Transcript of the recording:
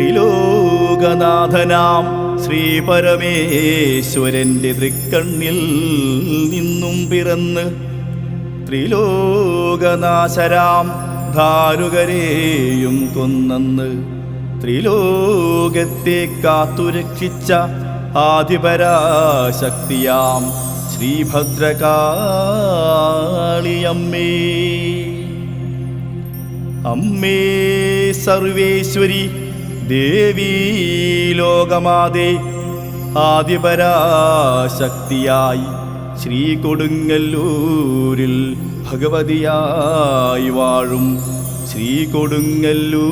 ത്രിലോകനാഥനാം ശ്രീ പരമേശ്വരന്റെ തൃക്കണ്ണിൽ നിന്നും പിറന്ന് ത്രിലോകനാശരാം ധാരുകരെയും കൊന്നന്ന് ത്രിലോകത്തെ കാത്തുരക്ഷിച്ച ആദിപരാശക്തിയാം ശ്രീഭദ്രകാളിയമ്മേ. അമ്മേ സർവേശ്വരി ദേവീ ലോകമാതേ ആദിപരാശക്തിയായി ശ്രീ കൊടുങ്ങല്ലൂരിൽ ഭഗവതിയായി വാഴും ശ്രീ കൊടുങ്ങല്ലൂരിലമ്മേ.